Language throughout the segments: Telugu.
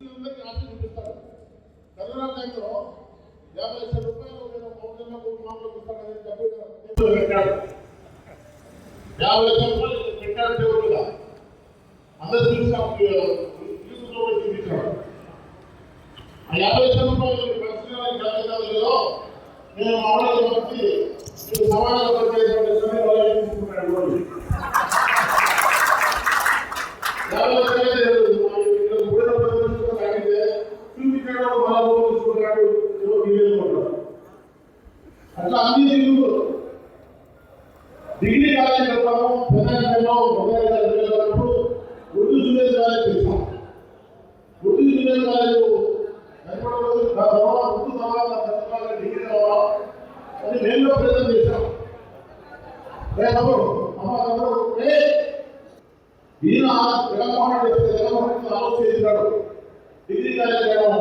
చూపిస్తారు కరోనా టైంలో యాభై లక్షల రూపాయలు నేను పౌరుల డబ్బులు యాభై లక్షల రూపాయలు అందరూ ఆ యాభై లక్షల రూపాయలు పరిశీలన జాతీయాలలో నేను మామూలుగా వచ్చి మీకు సమాధానం వచ్చేటువంటి అట్లా అన్ని దిగులు డిగ్రీ కాలేజీ వెళ్తాము తెలంగాణలో వెళ్ళినప్పుడు ఉర్దూ జూనియర్ కాలేజ్ చేస్తాం ఉర్దూ జూనియర్ కాలేజ్ ఉర్దూ తర్వాత డిగ్రీ కావాలా అని మేము ప్రయత్నం చేశాం. రే అమ్మ తమ్ముడు ఏ ఈయన జగన్మోహన్ రెడ్డి వస్తే జగన్మోహన్ రెడ్డి ఆలోచించాడు డిగ్రీ కాలేజ్ చేయడం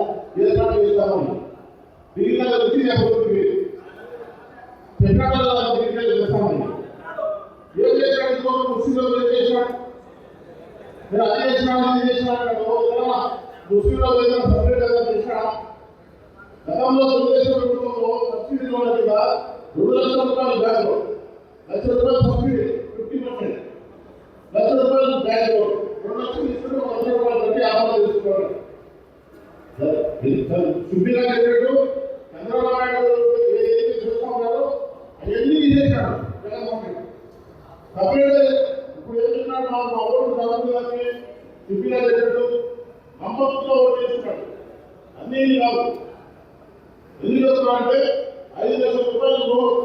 ఏర్పాటు చేస్తామని డిగ్రీ కాలేజ్ వచ్చి చెప్పబోతుంది చెప్పినట్టు డిగ్రీ కాలేజ్ చేస్తామని ఏం చేశాడు ఇంకో ముస్లింలో ఏం చేశాడు నేను అది చేసినాడు ఇది చేసినాడు ముస్లింలో ఏదైనా సపరేట్ ఏదైనా చేసినా గతంలో తెలుగుదేశం ప్రభుత్వంలో సబ్సిడీలో కింద రెండు లక్షల రూపాయలు బ్యాంకు లక్ష రూపాయలు సబ్సిడీ ఫిఫ్టీ పర్సెంట్ లక్ష రూపాయలు రెండు లక్షలు రూపాయలు కట్టి తీసుకోవాలి చంద్రబాబు నాయుడు అన్నీ కాదు. ఎన్ని చెప్తున్నా అంటే ఐదు లక్షల రూపాయలు లోన్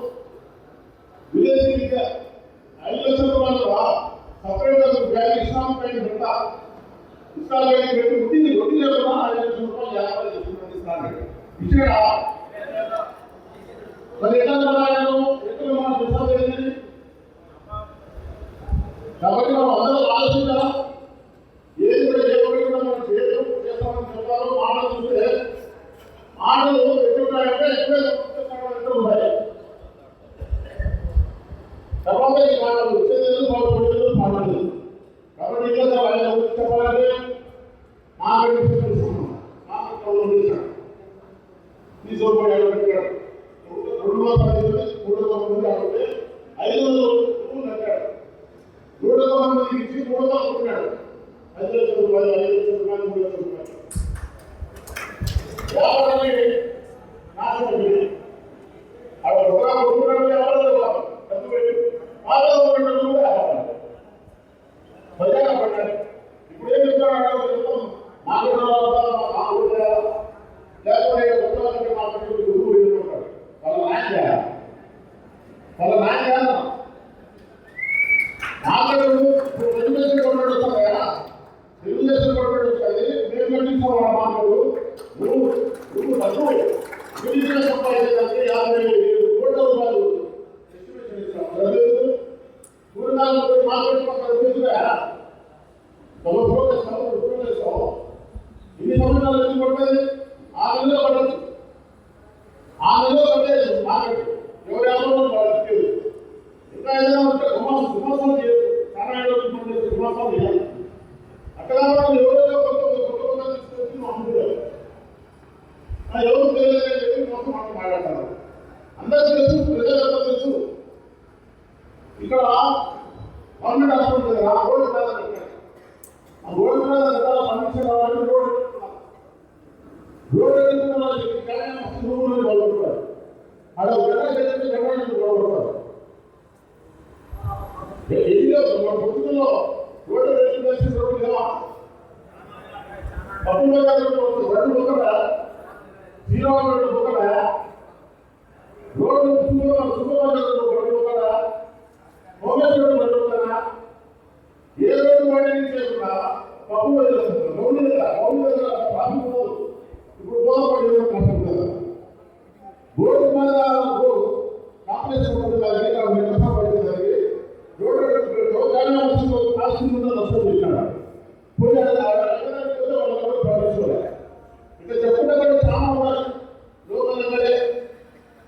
విదేశీ విద్య. ఐదు లక్షల రూపాయలు సపరేట్ బ్యాంక్ ఇస్లాం బ్యాంక్ పెట్ట. ఇస్లాం బ్యాంక్ పెట్టి వడ్డీ వడ్డీ లేకుండా ఐదు లక్షల రూపాయలు వ్యాపారం చేస్తున్నది ఇస్లాం ఇచ్చినా మరి ఎట్లా చెప్పాలను ఎక్కడ మనం ప్రసాదం కాబట్టి మనం అందరూ ఆలోచించాలా? ఏది కూడా ఏ ఒకటి కూడా మనం చేయడం చేస్తామని చెప్పాలో మాటలు మాటలు ఎట్లుంటాయంటే ఎక్కువ ఎట్లా ఉంటాయి తర్వాత ఈ మాటలు వచ్చేది బాగుపడేది మాటలు కాబట్టి ఇంకా அவர் నాలుగు మార్కెట్ పక్కన ఇన్ని సంవత్సరాలు ఎందుకు పడుతుంది ఆ నెలలో పడదు ఆ నెలలో పట్టేది మార్కెట్ ఇంకా ఏదైనా ఉంటే సుమాసం సుమాసం చేయదు నారాయణ సుమాసం చేయాలి అక్కడ ఎవరైనా కొత్త కొత్త తీసుకొచ్చి ఆ ఎవరు తెలియదని చెప్పి మొత్తం మాట మాట్లాడతారు అందరికీ తెలుసు ప్రజలంతా తెలుసు ఇక్కడ கவர்மெண்ட் ஹாஸ்பிட்டல் நான் ஓடுக்கு மேலே நிற்கிறேன். அந்த ஓடுக்கு மேலே இருக்கிறதா பர்மிஷன் வாங்கி ரோடு எடுத்துக்கலாம் ரோடு எடுத்துக்கலாம் கல்யாணம் சுமூகம் வளர்ப்பார் அதை உடனே எடுத்து கல்யாணத்துக்கு வளர்ப்பார் எங்கோ తెలంగాణకు కాంపిటీషన్ పడుతుంది నాకు నిర్మహ పడుతుంది రోడ్డు తెలంగాణ రాష్ట్రం నష్టం చేశాడు ఇక్కడ చెప్పుకుంటే చాలా ఉన్నాయి లోకల్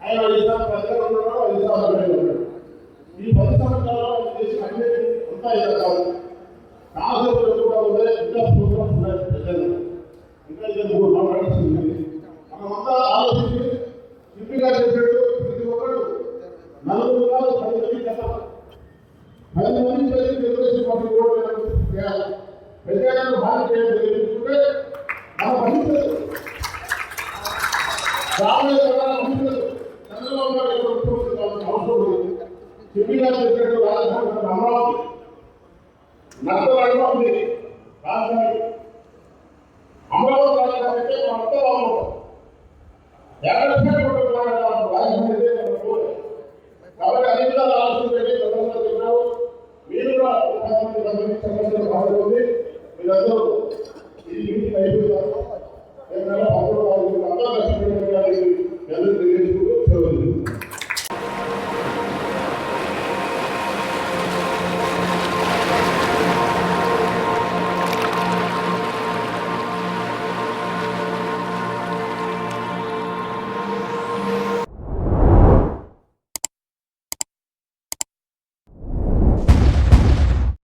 ఆయన ఇస్తాను ప్రజలు ఉన్నాడు అది ఇస్తాను ఈ పది సంవత్సరాలు చేసిన అన్ని ఉంటాయి కాదు. కాసేపు కూడా ఉన్నాయి ఇంకా ప్రోగ్రామ్స్ ఉన్నాయి ఇంకా ఇది మాట్లాడాల్సింది. ఐదు మంది చదివి తెలుగుదేశం పార్టీ ఓటు చేయాలి ప్రజాలను భారతీయ తెలియజేసుకుంటే మన భవిష్యత్తు రాబోయే తరాల భవిష్యత్తు చంద్రబాబు గారు యొక్క ముఖ్యమంత్రి కావాల్సిన అవసరం లేదు చెప్పినారు అమరావతి అమరావతి రాజధాని